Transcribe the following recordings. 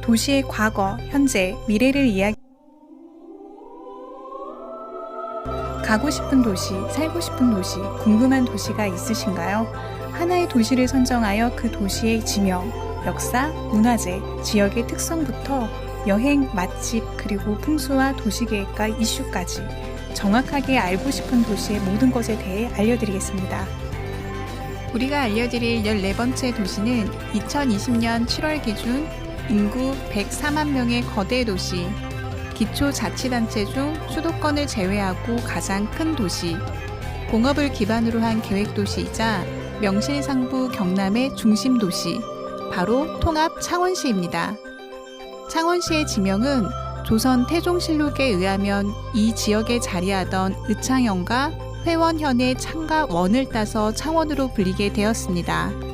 도시의 과거, 현재, 미래를 이야기 가고 싶은 도시, 살고 싶은 도시, 궁금한 도시가 있으신가요? 하나의 도시를 선정하여 그 도시의 지명, 역사, 문화재, 지역의 특성부터 여행, 맛집, 그리고 풍수와 도시계획과 이슈까지 정확하게 알고 싶은 도시의 모든 것에 대해 알려드리겠습니다. 우리가 알려드릴 14번째 도시는 2020년 7월 기준 인구 104만 명의 거대 도시, 기초자치단체 중 수도권을 제외하고 가장 큰 도시, 공업을 기반으로 한 계획도시이자 명실상부 경남의 중심 도시, 바로 통합 창원시입니다. 창원시의 지명은 조선 태종실록에 의하면 이 지역에 자리하던 의창현과 회원현의 창과 원을 따서 창원으로 불리게 되었습니다.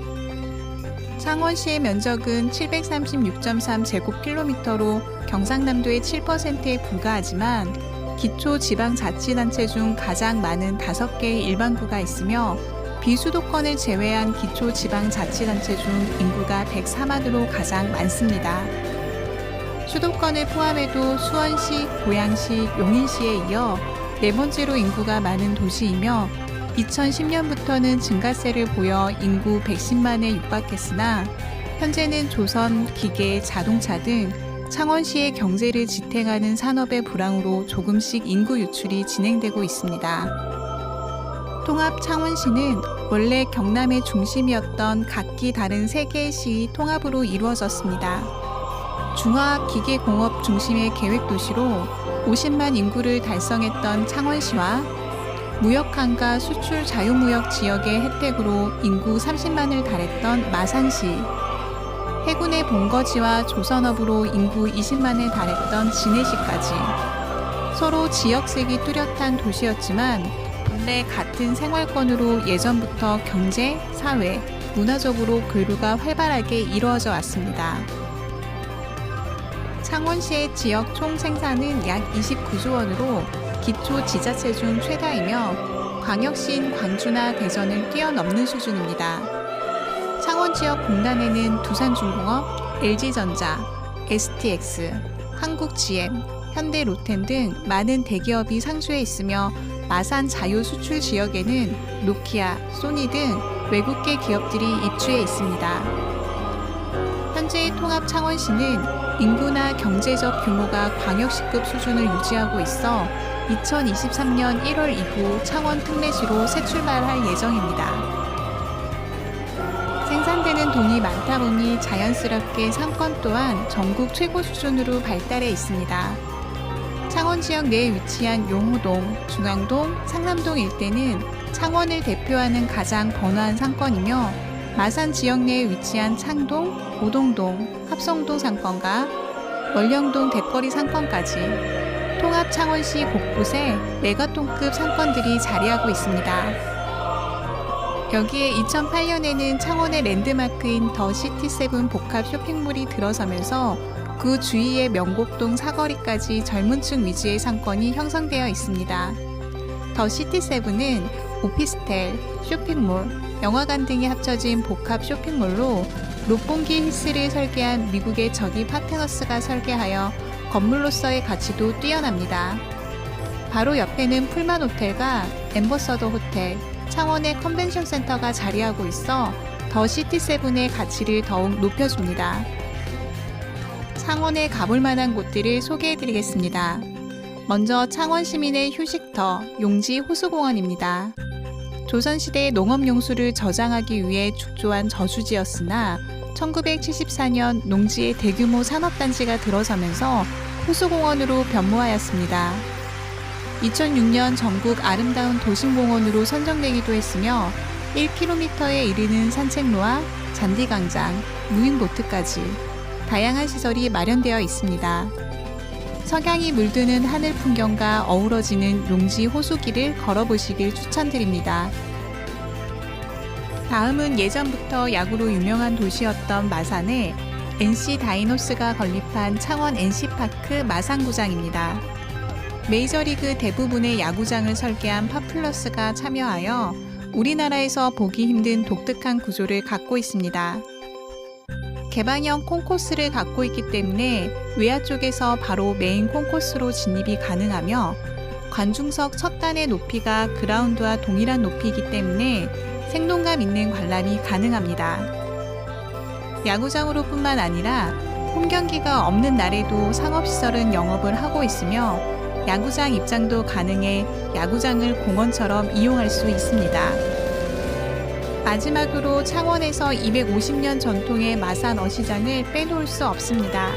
창원시의 면적은 736.3 제곱킬로미터로 경상남도의 7%에 불과하지만 기초 지방자치단체 중 가장 많은 5개의 일반구가 있으며 비수도권을 제외한 기초 지방자치단체 중 인구가 104만으로 가장 많습니다. 수도권을 포함해도 수원시, 고양시, 용인시에 이어 네 번째로 인구가 많은 도시이며 2010년부터는 증가세를 보여 인구 110만에 육박했으나 현재는 조선, 기계, 자동차 등 창원시의 경제를 지탱하는 산업의 불황으로 조금씩 인구 유출이 진행되고 있습니다. 통합 창원시는 원래 경남의 중심이었던 각기 다른 세 개의 시 통합으로 이루어졌습니다. 중화 기계공업 중심의 계획도시로 50만 인구를 달성했던 창원시와 무역항과 수출 자유무역 지역의 혜택으로 인구 30만을 달했던 마산시, 해군의 본거지와 조선업으로 인구 20만에 달했던 진해시까지 서로 지역색이 뚜렷한 도시였지만 본래 같은 생활권으로 예전부터 경제, 사회, 문화적으로 교류가 활발하게 이루어져 왔습니다. 창원시의 지역 총 생산은 약 29조 원으로 기초 지자체 중 최다이며 광역시인 광주나 대전을 뛰어넘는 수준입니다. 창원 지역 공단에는 두산중공업, LG전자, STX, 한국GM, 현대로템 등 많은 대기업이 상주해 있으며 마산 자유 수출 지역에는 노키아, 소니 등 외국계 기업들이 입주해 있습니다. 현재의 통합 창원시는 인구나 경제적 규모가 광역시급 수준을 유지하고 있어 2023년 1월 이후 창원 특례시로 새 출발할 예정입니다. 생산되는 돈이 많다 보니 자연스럽게 상권 또한 전국 최고 수준으로 발달해 있습니다. 창원 지역 내에 위치한 용호동, 중앙동, 상남동 일대는 창원을 대표하는 가장 번화한 상권이며 마산 지역 내에 위치한 창동, 오동동, 합성동 상권과 월령동 대거리 상권까지 통합 창원시 곳곳에 메가톤급 상권들이 자리하고 있습니다. 여기에 2008년에는 창원의 랜드마크인 더 시티세븐 복합 쇼핑몰이 들어서면서 그 주위의 명곡동 사거리까지 젊은 층 위주의 상권이 형성되어 있습니다. 더 시티세븐은 오피스텔, 쇼핑몰, 영화관 등이 합쳐진 복합 쇼핑몰로 롯봉기 힐스를 설계한 미국의 저기 파테너스가 설계하여 건물로서의 가치도 뛰어납니다. 바로 옆에는 풀만 호텔과 엠버서더 호텔, 창원의 컨벤션 센터가 자리하고 있어 더 시티세븐의 가치를 더욱 높여줍니다. 창원에 가볼 만한 곳들을 소개해 드리겠습니다. 먼저 창원 시민의 휴식터 용지 호수공원입니다. 조선시대 농업용수를 저장하기 위해 축조한 저수지였으나 1974년 농지에 대규모 산업단지가 들어서면서 호수공원으로 변모하였습니다. 2006년 전국 아름다운 도심공원으로 선정되기도 했으며 1km에 이르는 산책로와 잔디광장, 무인보트까지 다양한 시설이 마련되어 있습니다. 석양이 물드는 하늘 풍경과 어우러지는 용지 호수길을 걸어보시길 추천드립니다. 다음은 예전부터 야구로 유명한 도시였던 마산에 NC 다이노스가 건립한 창원 NC파크 마산구장입니다. 메이저리그 대부분의 야구장을 설계한 파플러스가 참여하여 우리나라에서 보기 힘든 독특한 구조를 갖고 있습니다. 개방형 콘코스를 갖고 있기 때문에 외야 쪽에서 바로 메인 콘코스로 진입이 가능하며 관중석 첫 단의 높이가 그라운드와 동일한 높이이기 때문에 생동감 있는 관람이 가능합니다. 야구장으로 뿐만 아니라 홈 경기가 없는 날에도 상업시설은 영업을 하고 있으며 야구장 입장도 가능해 야구장을 공원처럼 이용할 수 있습니다. 마지막으로 창원에서 250년 전통의 마산 어시장을 빼놓을 수 없습니다.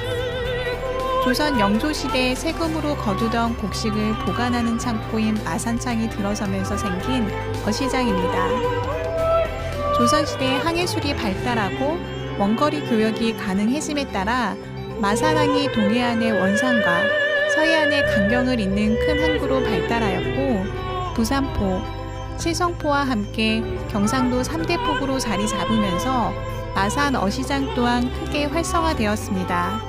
조선 영조시대 세금으로 거두던 곡식을 보관하는 창고인 마산창이 들어서면서 생긴 어시장입니다. 조선시대 항해술이 발달하고 원거리 교역이 가능해짐에 따라 마산항이 동해안의 원산과 서해안의 강경을 잇는 큰 항구로 발달하였고 부산포, 칠성포와 함께 경상도 3대 폭으로 자리 잡으면서 마산 어시장 또한 크게 활성화되었습니다.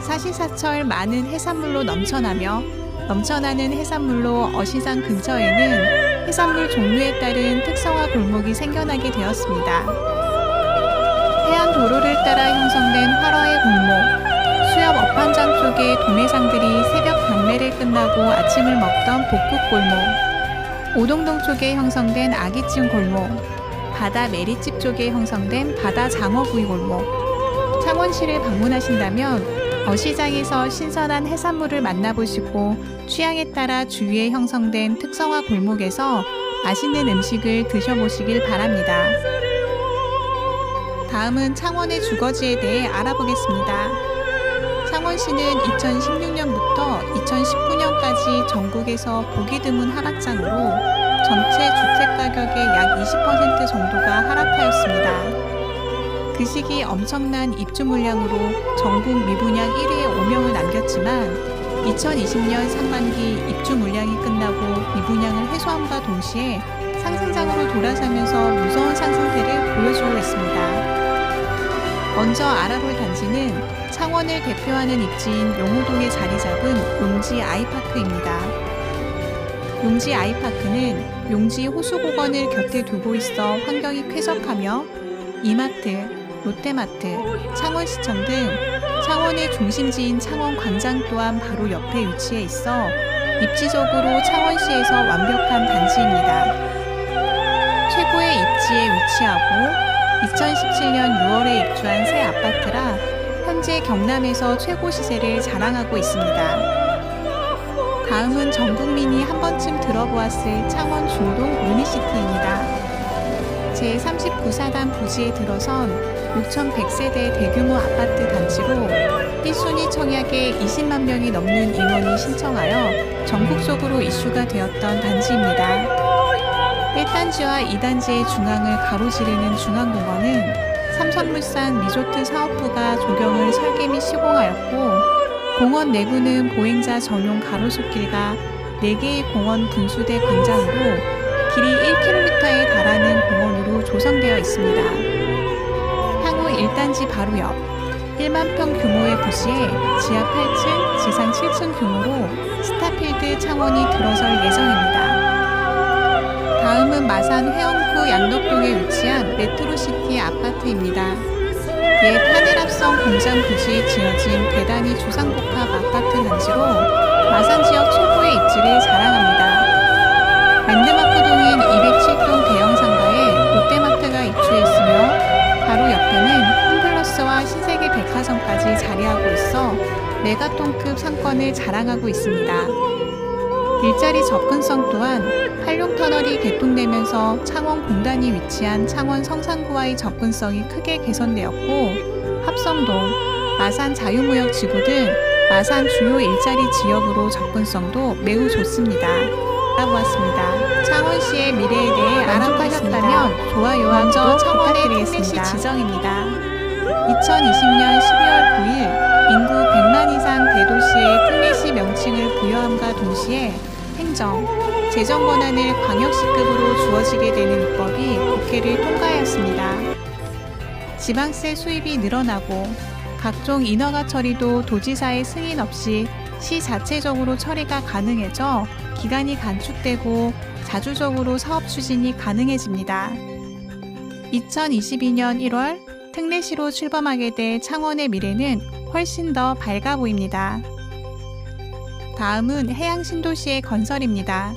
사시사철 많은 해산물로 넘쳐나며 넘쳐나는 해산물로 어시장 근처에는 해산물 종류에 따른 특성화 골목이 생겨나게 되었습니다. 해안 도로를 따라 형성된 활어의 골목, 수협 업판장 쪽의 도매상들이 새벽 경매를 끝나고 아침을 먹던 복국 골목, 오동동 쪽에 형성된 아기찜 골목, 바다 메리집 쪽에 형성된 바다 장어구이 골목, 창원시를 방문하신다면 어시장에서 신선한 해산물을 만나보시고 취향에 따라 주위에 형성된 특성화 골목에서 맛있는 음식을 드셔보시길 바랍니다. 다음은 창원의 주거지에 대해 알아보겠습니다. 창원시는 2016년부터 2019년까지 전국에서 보기 드문 하락장으로 전체 주택 가격의 약 20% 정도가 하락하였습니다. 그 시기 엄청난 입주 물량으로 전국 미분양 1위에 5명을 남겼지만 2020년 상반기 입주 물량이 끝나고 미분양을 해소함과 동시에 상승장으로 돌아서면서 무서운 상승세를 보여주고 있습니다. 먼저 알아볼 단지는 창원을 대표하는 입지인 용호동에 자리 잡은 용지 아이파크입니다. 용지 아이파크는 용지 호수공원을 곁에 두고 있어 환경이 쾌적하며 이마트, 롯데마트, 창원시청 등 창원의 중심지인 창원 광장 또한 바로 옆에 위치해 있어 입지적으로 창원시에서 완벽한 단지입니다. 최고의 입지에 위치하고 2017년 6월에 입주한 새 아파트라 현재 경남에서 최고 시세를 자랑하고 있습니다. 다음은 전 국민이 한 번쯤 들어보았을 창원 중동 유니시티입니다. 제39사단 부지에 들어선 6,100세대 대규모 아파트 단지로 1순위 청약에 20만 명이 넘는 인원이 신청하여 전국적으로 이슈가 되었던 단지입니다. 1단지와 2단지의 중앙을 가로지르는 중앙공원은 삼성물산 리조트 사업부가 조경을 설계 및 시공하였고 공원 내부는 보행자 전용 가로수길과 4개의 공원 분수대 광장으로 길이 1km에 달하는 공원으로 조성되어 있습니다. 1단지 바로 옆 1만 평 규모의 부지에 지하 8층, 지상 7층 규모로 스타필드 창원이 들어설 예정입니다. 다음은 마산 회원구 양덕동에 위치한 메트로시티 아파트입니다. 옛 하늘합성 공장 부지에 지어진 대단히 주상복합 아파트 단지로 마산 지역 최고의 입지를 자랑합니다. 메가톤급 상권을 자랑하고 있습니다. 일자리 접근성 또한 활룡터널이 개통되면서 창원 공단이 위치한 창원 성산구와의 접근성이 크게 개선되었고 합성동, 마산 자유무역 지구 등 마산 주요 일자리 지역으로 접근성도 매우 좋습니다. 알아보았습니다. 창원시의 미래에 대해 알아보셨다면 좋아요와 먼저 창원의 특례시 지정입니다. 2020년 12월 9일 인구 100만 이상 대도시의 특례시 명칭을 부여함과 동시에 행정, 재정 권한을 광역시급으로 주어지게 되는 입법이 국회를 통과하였습니다. 지방세 수입이 늘어나고 각종 인허가 처리도 도지사의 승인 없이 시 자체적으로 처리가 가능해져 기간이 단축되고 자주적으로 사업 추진이 가능해집니다. 2022년 1월 특례시로 출범하게 될 창원의 미래는 훨씬 더 밝아 보입니다. 다음은 해양 신도시의 건설입니다.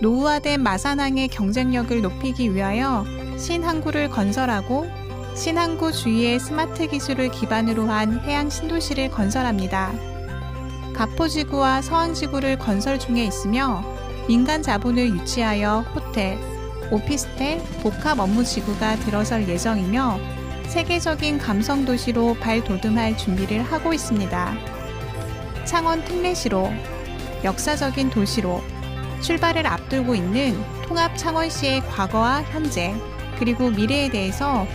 노후화된 마산항의 경쟁력을 높이기 위하여 신항구를 건설하고 신항구 주위에 스마트 기술을 기반으로 한 해양 신도시를 건설합니다. 가포지구와 서항지구를 건설 중에 있으며 민간 자본을 유치하여 호텔, 오피스텔, 복합 업무 지구가 들어설 예정이며 세계적인 감성 도시로 발돋움할 준비를 하고 있습니다. 창원 특례시로 역사적인 도시로 출발을 앞두고 있는 통합 창원시의 과거와 현재 그리고 미래에 대해서